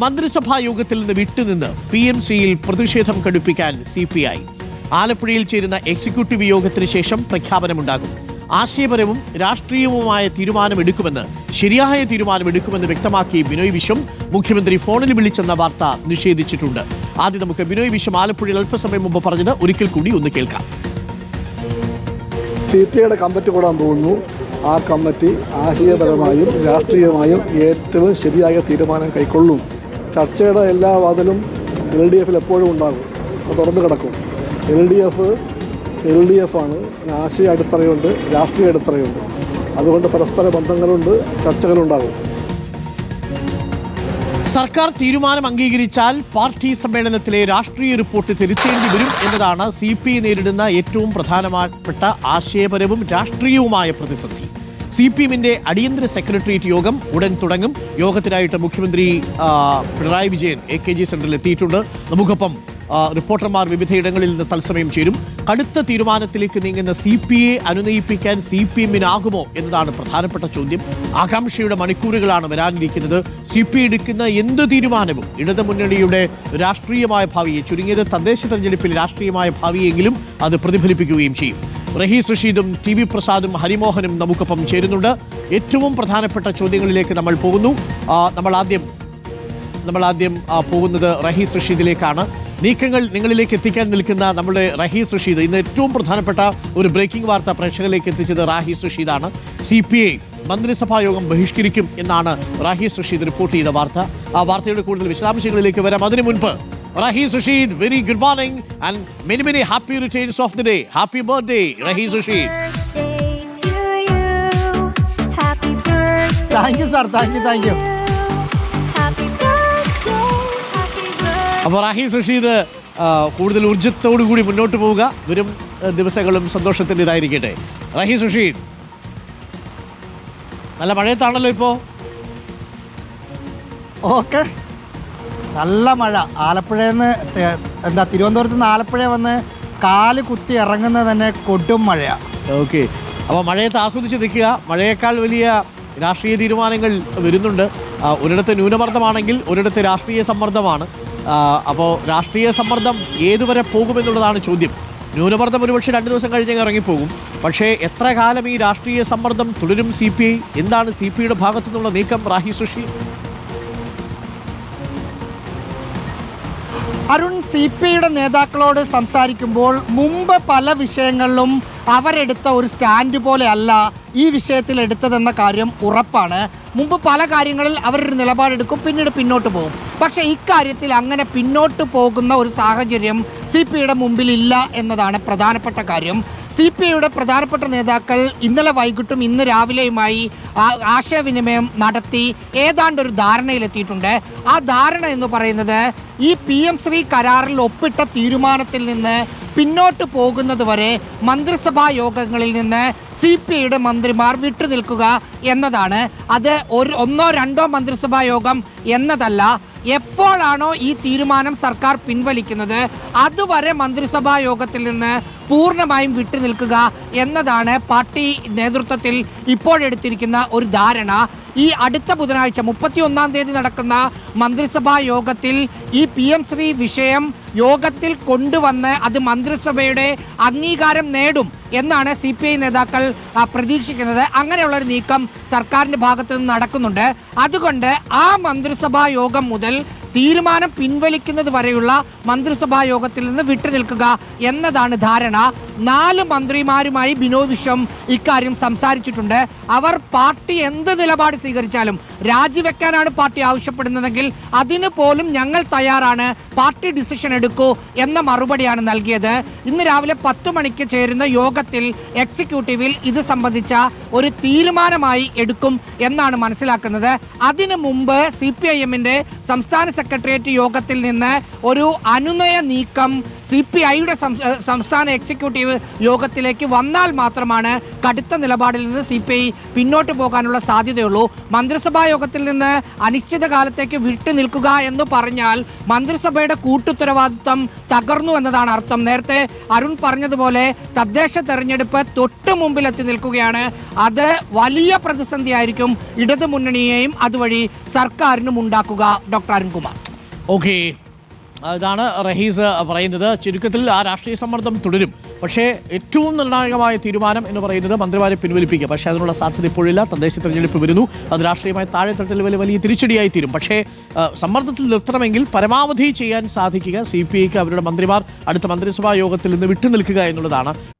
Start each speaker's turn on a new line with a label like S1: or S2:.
S1: മന്ത്രിസഭാ യോഗത്തിൽ നിന്ന് വിട്ടുനിന്ന് പി എം സിയിൽ പ്രതിഷേധം കടുപ്പിക്കാൻ സി പി ഐ. ആലപ്പുഴയിൽ ചേരുന്ന എക്സിക്യൂട്ടീവ് യോഗത്തിന് ശേഷം പ്രഖ്യാപനമുണ്ടാകും. ആശയപരവും രാഷ്ട്രീയവുമായ തീരുമാനമെടുക്കുമെന്ന് ശരിയായ തീരുമാനമെടുക്കുമെന്ന് വ്യക്തമാക്കി ബിനോയ് വിശ്വം മുഖ്യമന്ത്രി ഫോണിൽ വിളിച്ചെന്ന വാർത്ത നിഷേധിച്ചിട്ടുണ്ട്. ആദ്യം നമുക്ക് ബിനോയ് വിശ്വം ആലപ്പുഴയിൽ അല്പസമയം മുമ്പ് പറഞ്ഞത് ഒരിക്കൽ കൂടി ഒന്ന് കേൾക്കാം.
S2: സി പി ഐയുടെ കൂടാൻ പോകുന്നു. ആ കമ്മിറ്റി ആശയപരമായും രാഷ്ട്രീയമായും ഏറ്റവും ശരിയായ തീരുമാനം കൈക്കൊള്ളും. ചർച്ചയുടെ എല്ലാ വാതിലും എൽ ഡി എഫിൽ എപ്പോഴും ഉണ്ടാകും. അത് തുറന്നു കിടക്കും. L D F L D F ആണ് ആശയ അടിത്തറയുണ്ട് രാഷ്ട്രീയ അടിത്തറയുണ്ട്. അതുകൊണ്ട് പരസ്പര ബന്ധങ്ങളുണ്ട് ചർച്ചകളുണ്ടാകും.
S1: സർക്കാർ തീരുമാനം അംഗീകരിച്ചാൽ പാർട്ടി സമ്മേളനത്തിലെ രാഷ്ട്രീയ റിപ്പോർട്ട് തിരുത്തേണ്ടി വരും എന്നതാണ് സി പി നേരിടുന്ന ഏറ്റവും പ്രധാനപ്പെട്ട ആശയപരവും രാഷ്ട്രീയവുമായ പ്രതിസന്ധി. സി പി എമ്മിന്റെ അടിയന്തര സെക്രട്ടേറിയറ്റ് യോഗം ഉടൻ തുടങ്ങും. യോഗത്തിനായിട്ട് മുഖ്യമന്ത്രി Pinarayi Vijayan A K G സെന്ററിൽ എത്തിയിട്ടുണ്ട്. നമുക്കൊപ്പം റിപ്പോർട്ടർമാർ വിവിധയിടങ്ങളിൽ നിന്ന് തത്സമയം ചേരും. കടുത്ത തീരുമാനത്തിലേക്ക് നീങ്ങുന്ന സി പി എ അനുനയിപ്പിക്കാൻ സി പി എമ്മിനാകുമോ എന്നതാണ് പ്രധാനപ്പെട്ട ചോദ്യം. ആകാംക്ഷയുടെ മണിക്കൂറുകളാണ് വരാനിരിക്കുന്നത്. സി പി എടുക്കുന്ന എന്ത് തീരുമാനവും ഇടതുമുന്നണിയുടെ രാഷ്ട്രീയമായ ഭാവിയെ ചുരുങ്ങിയത് തദ്ദേശ തെരഞ്ഞെടുപ്പിൽ രാഷ്ട്രീയമായ ഭാവിയെങ്കിലും അത് പ്രതിഫലിപ്പിക്കുകയും ചെയ്യും. റഹീസ് റഷീദും ടി വി പ്രസാദും ഹരിമോഹനും നമുക്കൊപ്പം ചേരുന്നുണ്ട്. ഏറ്റവും പ്രധാനപ്പെട്ട ചോദ്യങ്ങളിലേക്ക് നമ്മൾ പോകുന്നു. നമ്മൾ ആദ്യം നമ്മൾ ആദ്യം പോകുന്നത് റഹീസ് റഷീദിലേക്കാണ്. നീക്കങ്ങൾ നിങ്ങളിലേക്ക് എത്തിക്കാൻ നിൽക്കുന്ന നമ്മുടെ റഹീസ് റഷീദ് ഇന്ന് ഏറ്റവും പ്രധാനപ്പെട്ട ഒരു ബ്രേക്കിംഗ് വാർത്ത പ്രേക്ഷകരിലേക്ക് എത്തിച്ചത് റാഹീസ് റഷീദാണ്. സി പി ഐ മന്ത്രിസഭാ യോഗം ബഹിഷ്കരിക്കും എന്നാണ് റാഹീസ് റഷീദ് റിപ്പോർട്ട് ചെയ്ത വാർത്ത. ആ വാർത്തയുടെ കൂടുതൽ വിശദാംശങ്ങളിലേക്ക് വരാം. അതിനു മുൻപ് Rahees Sushid, very good morning and many many happy returns of the day happy birthday
S3: birthday. Happy birthday.
S4: Thank you sir thank you thank you
S3: Happy birthday. Happy birthday.
S1: അപ്പോൾ റാഹി സുഷീദ് ആ, കൂടുതൽ ഊർജത്തോടു കൂടി മുന്നോട്ട് പോവുക വരും ആ, ദിവസങ്ങളും സന്തോഷത്തിന്റെ ഇതായിരിക്കട്ടെ റാഹി സുഷീദ് നല്ല മഴയത്താണല്ലോ ഇപ്പോൾ
S4: ഓക്കെ നല്ല മഴ. ആലപ്പുഴയിൽ നിന്ന് എന്താ തിരുവനന്തപുരത്ത് നിന്ന് ആലപ്പുഴ വന്ന് കാൽ കുത്തി ഇറങ്ങുന്നത് തന്നെ കൊടും മഴയാണ്
S1: ഓക്കെ. അപ്പോൾ മഴയത്ത് ആസ്വദിച്ച് നിൽക്കുക. മഴയേക്കാൾ വലിയ രാഷ്ട്രീയ തീരുമാനങ്ങൾ വരുന്നുണ്ട്. ഒരിടത്ത് ന്യൂനമർദ്ദമാണെങ്കിൽ ഒരിടത്ത് രാഷ്ട്രീയ സമ്മർദ്ദമാണ്. അപ്പോൾ രാഷ്ട്രീയ സമ്മർദ്ദം ഏതുവരെ പോകുമെന്നുള്ളതാണ് ചോദ്യം. ന്യൂനമർദ്ദം ഒരുപക്ഷെ രണ്ട് ദിവസം കഴിഞ്ഞ് ഇറങ്ങിപ്പോകും. പക്ഷേ എത്ര കാലം ഈ രാഷ്ട്രീയ സമ്മർദ്ദം തുടരും സി പി ഐ? എന്താണ് സി പി ഐയുടെ ഭാഗത്തു നിന്നുള്ള നീക്കം Rahi sushi
S4: Arun C P നേതാക്കളോട് സംസാരിക്കുമ്പോൾ മുമ്പ് പല വിഷയങ്ങളിലും അവരെടുത്ത ഒരു സ്റ്റാൻഡ് പോലെ അല്ല ഈ വിഷയത്തിൽ എടുത്തതെന്ന കാര്യം ഉറപ്പാണ്. മുമ്പ് പല കാര്യങ്ങളിൽ അവരൊരു നിലപാടെടുക്കും പിന്നീട് പിന്നോട്ട് പോകും. പക്ഷേ ഇക്കാര്യത്തിൽ അങ്ങനെ പിന്നോട്ട് പോകുന്ന ഒരു സാഹചര്യം സി പി ഐയുടെ മുമ്പിൽ ഇല്ല എന്നതാണ് പ്രധാനപ്പെട്ട കാര്യം. സി പി ഐയുടെ പ്രധാനപ്പെട്ട നേതാക്കൾ ഇന്നലെ വൈകിട്ടും ഇന്ന് രാവിലെയുമായി ആശയവിനിമയം നടത്തി ഏതാണ്ട് ഒരു ധാരണയിലെത്തിയിട്ടുണ്ട്. ആ ധാരണ എന്ന് പറയുന്നത് ഈ പി എം ശ്രീ കരാറിൽ ഒപ്പിട്ട തീരുമാനത്തിൽ നിന്ന് പിന്നോട്ട് പോകുന്നതുവരെ മന്ത്രിസഭാ യോഗങ്ങളിൽ നിന്ന് സി പി ഐയുടെ മന്ത്രിമാർ വിട്ടുനിൽക്കുക എന്നതാണ്. അത് ഒരു ഒന്നോ രണ്ടോ മന്ത്രിസഭാ യോഗം എന്നതല്ല. എപ്പോഴാണോ ഈ തീരുമാനം സർക്കാർ പിൻവലിക്കുന്നത് അതുവരെ മന്ത്രിസഭാ യോഗത്തിൽ നിന്ന് പൂർണമായും വിട്ടുനിൽക്കുക എന്നതാണ് പാർട്ടി നേതൃത്വത്തിൽ ഇപ്പോഴെടുത്തിരിക്കുന്ന ഒരു ധാരണ. ഈ അടുത്ത ബുധനാഴ്ച മുപ്പത്തി ഒന്നാം തീയതി നടക്കുന്ന മന്ത്രിസഭാ യോഗത്തിൽ ഈ പി എം ശ്രീ വിഷയം യോഗത്തിൽ കൊണ്ടുവന്ന് അത് മന്ത്രിസഭയുടെ അംഗീകാരം നേടും എന്നാണ് സി പി ഐ നേതാക്കൾ പ്രതീക്ഷിക്കുന്നത്. അങ്ങനെയുള്ള ഒരു നീക്കം സർക്കാരിന്റെ ഭാഗത്തു നിന്ന് നടക്കുന്നുണ്ട്. അതുകൊണ്ട് ആ മന്ത്രിസഭാ യോഗം മുതൽ തീരുമാനം പിൻവലിക്കുന്നത് വരെയുള്ള മന്ത്രിസഭാ യോഗത്തിൽ നിന്ന് വിട്ടുനിൽക്കുക എന്നതാണ് ധാരണ. നാല് മന്ത്രിമാരുമായി ബിനോദ് വിശ്വം ഇക്കാര്യം സംസാരിച്ചിട്ടുണ്ട്. അവർ പാർട്ടി എന്ത് നിലപാട് സ്വീകരിച്ചാലും രാജിവെക്കാനാണ് പാർട്ടി ആവശ്യപ്പെടുന്നതെങ്കിൽ അതിന് പോലും ഞങ്ങൾ തയ്യാറാണ്. പാർട്ടി ഡിസിഷൻ എടുക്കൂ എന്ന മറുപടിയാണ് നൽകിയത്. ഇന്ന് രാവിലെ പത്തു മണിക്ക് ചേരുന്ന യോഗത്തിൽ എക്സിക്യൂട്ടീവിൽ ഇത് സംബന്ധിച്ച ഒരു തീരുമാനമായി എടുക്കും എന്നാണ് മനസ്സിലാക്കുന്നത്. അതിനു മുമ്പ് സി പി ഐ എമ്മിന്റെ സംസ്ഥാന സെക്രട്ടേറിയറ്റ് യോഗത്തിൽ നിന്ന് ഒരു അനുനയ നീക്കം സി പി ഐയുടെ സംസ്ഥാന എക്സിക്യൂട്ടീവ് യോഗത്തിലേക്ക് വന്നാൽ മാത്രമാണ് കടുത്ത നിലപാടിൽ നിന്ന് സി പി ഐ പിന്നോട്ട് പോകാനുള്ള സാധ്യതയുള്ളൂ. മന്ത്രിസഭാ യോഗത്തിൽ നിന്ന് അനിശ്ചിതകാലത്തേക്ക് വിട്ടു നിൽക്കുക എന്ന് പറഞ്ഞാൽ മന്ത്രിസഭയുടെ കൂട്ടുത്തരവാദിത്വം തകർന്നു എന്നതാണ് അർത്ഥം. നേരത്തെ അരുൺ പറഞ്ഞതുപോലെ തദ്ദേശ തെരഞ്ഞെടുപ്പ് തൊട്ടു മുമ്പിൽ എത്തി നിൽക്കുകയാണ്. അത് വലിയ പ്രതിസന്ധിയായിരിക്കും ഇടതു മുന്നണിയെയും അതുവഴി സർക്കാരിനും ഉണ്ടാക്കുക. ഡോക്ടർ അരുൺകുമാർ.
S1: ഓക്കെ. ഇതാണ് റഹീസ് പറയുന്നത്. ചുരുക്കത്തിൽ ആ രാഷ്ട്രീയ സമ്മർദ്ദം തുടരും. പക്ഷേ ഏറ്റവും നിർണായകമായ തീരുമാനം എന്ന് പറയുന്നത് മന്ത്രിമാരെ പിൻവലിപ്പിക്കുക. പക്ഷേ അതിനുള്ള സാധ്യത ഇപ്പോഴില്ല. തദ്ദേശ തെരഞ്ഞെടുപ്പ് വരുന്നു. അത് രാഷ്ട്രീയമായി താഴെത്തട്ടിൽ വലിയ വലിയ തിരിച്ചടിയായി തീരും. പക്ഷേ സമ്മർദ്ദത്തിൽ നിർത്തണമെങ്കിൽ പരമാവധി ചെയ്യാൻ സാധിക്കുക. സി പി ഐക്ക് അവരുടെ മന്ത്രിമാർ അടുത്ത മന്ത്രിസഭാ യോഗത്തിൽ നിന്ന് വിട്ടുനിൽക്കുക എന്നുള്ളതാണ്